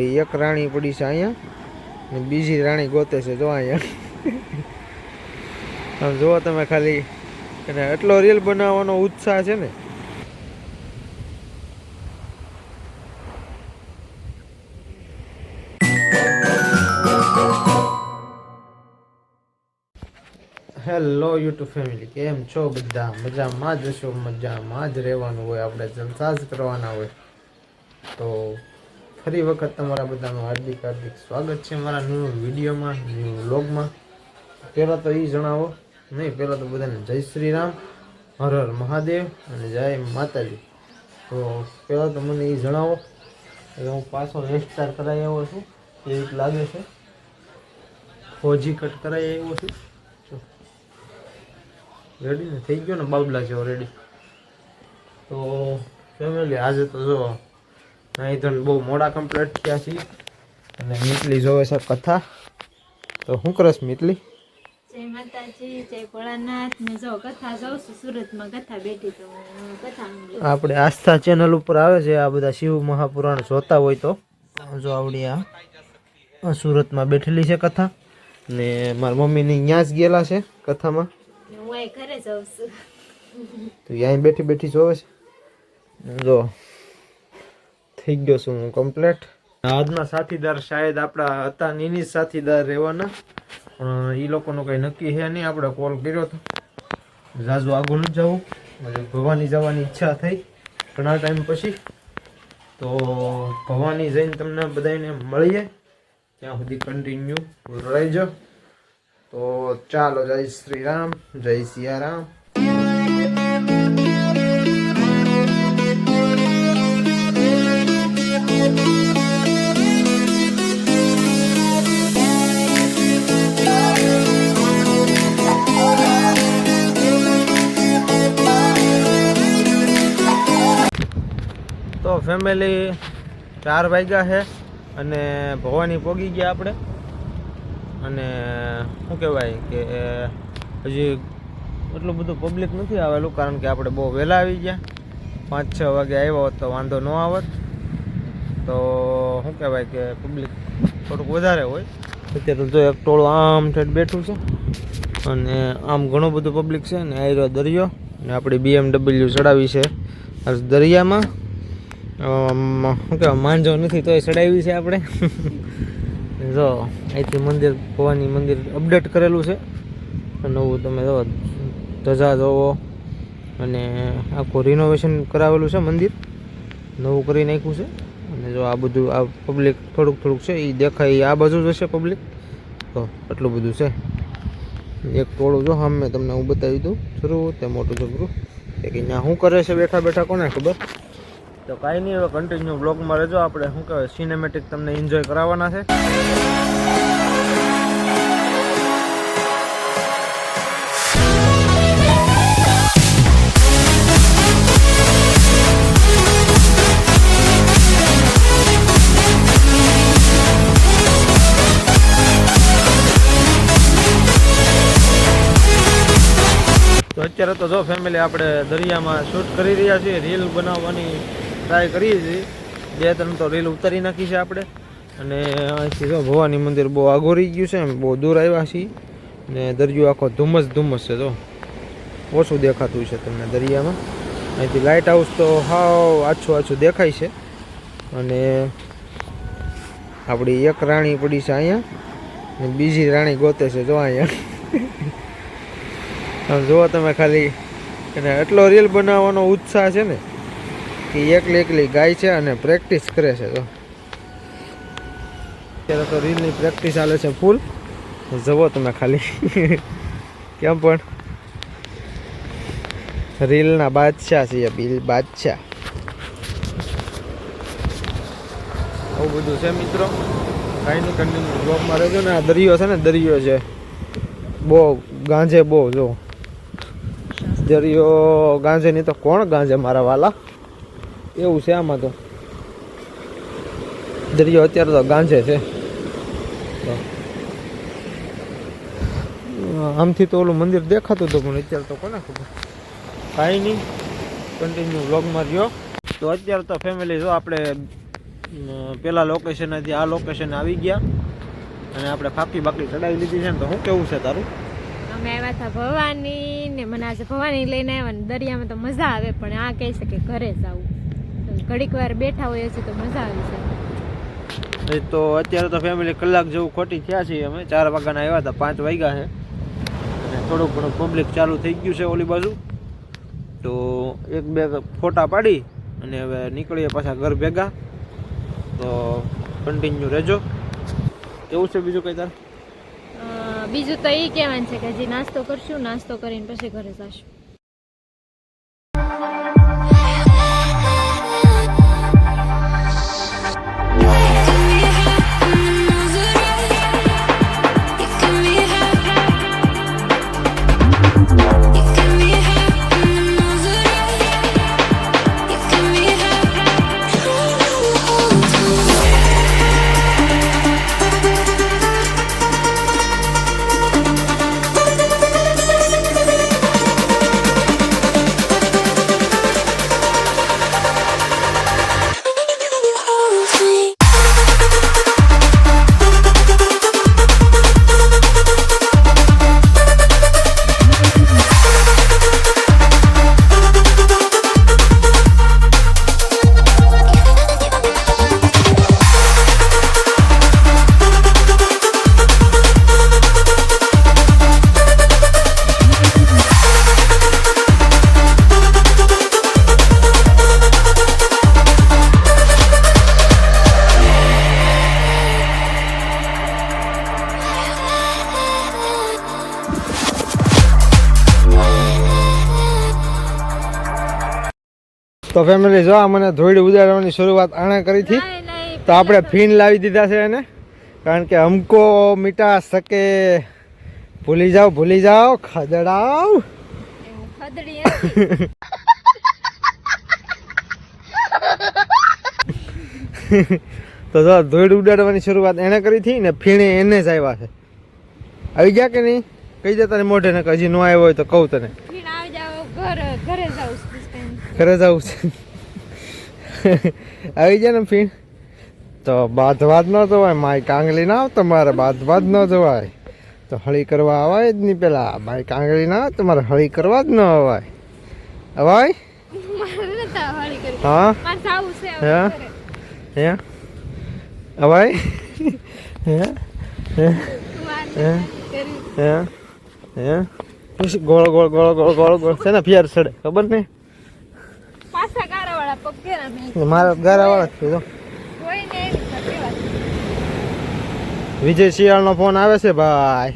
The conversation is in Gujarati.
એક રાણી પડી છે અહીંયા. ને બીજી રાણી ગોતે છે. જો અહીંયા. આમ જુઓ તમે ખાલી. એને એટલો રીલ બનાવવાનો ઉત્સાહ છે ને. હેલો યુટ્યુબ ફેમિલી કેમ છો બધા? મજામાં જ હશો? મજામાં જ રહેવાનું હોય. આપણે જલસા જ કરવાના હોય. તો ફરી વખત તમારા બધાનું હાર્દિક હાર્દિક સ્વાગત છે મારા ન્યૂ વિડીયોમાં ન્યૂ વ્લોગમાં પહેલાં તો એ જણાવો. નહીં, પહેલાં તો બધાને જય શ્રી રામ, હર હર મહાદેવ અને જય માતાજી. તો પહેલાં તો મને એ જણાવો કે હું પાછો હેરસ્ટાઈલ કરાવી આવ્યો છું. એવું લાગે છે? ફોજી કટ કરાવી આવ્યો છું. રેડી ને? થઈ ગયો ને બાબલા જેવો રેડી તો ફેમિલી આજે તો જો અહીં તો બહુ મોડા કમ્પ્લીટ થયા છીએ. અને મીટલી જોવે છે કથા. તો શું કરસ મીટલી? જય માતાજી જય ભોળાનાથ. ને જો કથા જાઉં છું સુરતમાં કથા બેઠી તો હું કથા સાંભળું. આપણે આસ્થા ચેનલ ઉપર આવે છે આ બધા શિવ મહાપુરાણ જોતા હોય તો. જો આવડી આ આ સુરતમાં બેઠેલી છે કથા. ને મારા મમ્મીની ત્યાં જ ગયેલા છે કથામાં. હું ઘરે જાઉં છું. તો અહીં બેઠી બેઠી જોવે છે. જો થઈ ગયો છું હું કમ્પ્લેટ આજના સાથીદાર શાયદ આપણા હતા, નીની સાથીદાર રહેવાના. પણ એ લોકોનું કંઈ નક્કી છે નહીં, આપણે કોલ કર્યો હતો ઝાઝુ આગળ ન જવું. ભવાની જવાની ઈચ્છા થઈ, ઘણા ટાઈમ પછી. તો, ભવાની જઈને તમને બધાને મળીએ. ત્યાં સુધી કન્ટિન્યુ રહેજો તો ચાલો, જય શ્રી રામ, જય સિયારામ તો ફેમિલી ચાર વાગ્યા છે અને ભવાની પોગી ગયા આપણે. અને શું કહેવાય કે હજી એટલું બધું પબ્લિક નથી આવેલું કારણ કે આપણે બહુ વહેલા આવી ગયા. પાંચ છ વાગે આવ્યો હોત તો વાંધો ન આવત. તો શું કહેવાય કે પબ્લિક થોડુંક વધારે હોય. અત્યારે તો એક ટોળું આમ ઠેઠ બેઠું છે અને આમ ઘણું બધું પબ્લિક છે ને આયરો દરિયો ને આપણી બીએમડબલ્યુ ચડાવી છે. દરિયામાં શું કહેવાય, માંજો નથી તોય ચડાવી છે આપણે. જો, અહીંથી મંદિર, ભવાની મંદિર અપડેટ કરેલું છે. નવું તમે જો, ધજા જોવો અને આખું રિનોવેશન કરાવેલું છે મંદિર. નવું કરી નાખ્યું છે. અને જો આ બધું, આ પબ્લિક થોડુંક થોડુંક છે એ દેખાય આ બાજુ જ હશે પબ્લિક તો એટલું બધું છે. એક ટોળું જો, હા, મેં તમને હું બતાવી દઉં. જરૂર તે મોટું જબરું કે અહીંયા શું કરે છે બેઠા બેઠા કોને ખબર? તો કાંઈ નહીં, હવે કન્ટિન્યુ બ્લોગમાં રહેજો. આપણે શું કહેવાય સિનેમેટિક તમને એન્જોય કરાવવાના છે. અત્યારે તો જો ફેમિલી આપણે દરિયામાં શૂટ કરી રહ્યા છીએ રીલ બનાવવાની ટ્રાય કરીએ છીએ બે ત્રણ તો રીલ ઉતારી નાખી છે આપણે. અને અહીંથી જો ભવાની મંદિર બહુ આગોરી ગયું છે એમ બહુ દૂર આવ્યા છીએ. ને દરિયો આખો ધુમ્મસ ધુમ્મસ છે, જો. ઓછું દેખાતું છે તમને દરિયામાં. અહીંથી લાઇટ હાઉસ તો હાવ આછું આછું દેખાય છે. અને આપણી એક રાણી પડી છે અહીંયા. ને બીજી રાણી ગોતે છે, જો અહીંયા. જુઓ તમે ખાલી. એને એટલો રીલ બનાવવાનો ઉત્સાહ છે ને કે એકલી એકલી ગાય છે અને પ્રેક્ટિસ કરે છે તો અત્યારે તો રીલની પ્રેક્ટિસ ચાલે છે ફૂલ જુઓ તમે ખાલી. કેમ પણ? રીલના બાદશાહ છીએ, બિલ બાદશાહ. આવું બધું છે મિત્રો. કાંઈ નહીં કન્ટિન્યુ બ્લોગમાં રહેજો ને, આ દરિયો છે ને, દરિયો છે. બહુ ગાંજે બહુ, જો. દરિયો ગાંજે નહીં તો કોણ ગાંજે મારા વાલા? એવું છે આમાં તો. દરિયો અત્યારે તો ગાંજે છે. આમથી તો ઓલું મંદિર દેખાતું હતું, પણ અત્યારે તો કોને ખબર? કાંઈ નહીં. કન્ટિન્યુ વ્લોગમાં રહ્યો. તો અત્યારે તો ફેમિલી જો આપણે પેલા લોકેશનેથી આ લોકેશન આવી ગયા. અને આપણે ફાકી બાકી ચડાવી લીધી છે ને તો શું કેવું છે તારું? અમે આવ્યા હતા ભવાની ને મને આજે ભવાની લઈને આવ્યા ને દરિયામાં તો મજા આવે પણ આ કહે છે કે ઘરે જવું ઘડીક વાર બેઠા હોય છે તો મજા આવી છે. તો અત્યારે તો ફેમિલી કલાક જેવું ખોટી થયા છીએ અમે ચાર વાગ્યાના આવ્યા હતા પાંચ વાગ્યા છે. અને થોડું ઘણું પબ્લિક ચાલુ થઈ ગયું છે ઓલી બાજુ. તો એક બે ફોટા પાડી અને હવે નીકળીએ પાછા ઘર ભેગા. તો કન્ટિન્યુ રહેજો. કેવું છે બીજું કઈ તાર? બીજું તો એ કહેવાનું છે કે હજી નાસ્તો કરશું નાસ્તો કરીને પછી ઘરે જશું. તો ફેમિલી જો મને ધોળી ઉદાડવાની શરૂઆત આણે કરી હતી તો આપણે ફીન લાવી દીધા છે એને. કારણ કે હમકો મીઠા શકે. ભૂલી જાઓ ભૂલી જાઓ ખદડાવ. તો જો ધોઈડ ઉડાડવાની શરૂઆત એને કરી હતી ને ફીણે એને જ આવ્યા છે. આવી ગયા કે નહીં? કહી દે તારી મોઢે ને હજી ન આવ્યો હોય તો કહું તને ફીણ આવી જાવ ઘર ઘરે જાઉં છું ઘરે જવું છે. આવી જાય ને ફીણ? તો બાંધવા જ ન જવાય માય કાંગલી ના આવતો મારે બાધવાદ ન જવાય. તો હળી કરવા અવાય જ નહીં પેલા. માય કાંગલી ના આવે તમારે હળી કરવા જ ન અવાય. અવાય. હા? હે? હે? અવાય? હે? હે? હે? હે? ગોળ ગોળ ગોળ ગોળ ગોળ ગોળ છે ને ફિયાર સડે. ખબર નહીં પાછા ગારાવાળા પગ ઘેરા નહીં. મારા ગારા વાળા છે જો. તકલીફ વિજય શિયાળનો ફોન આવે છે ભાઈ.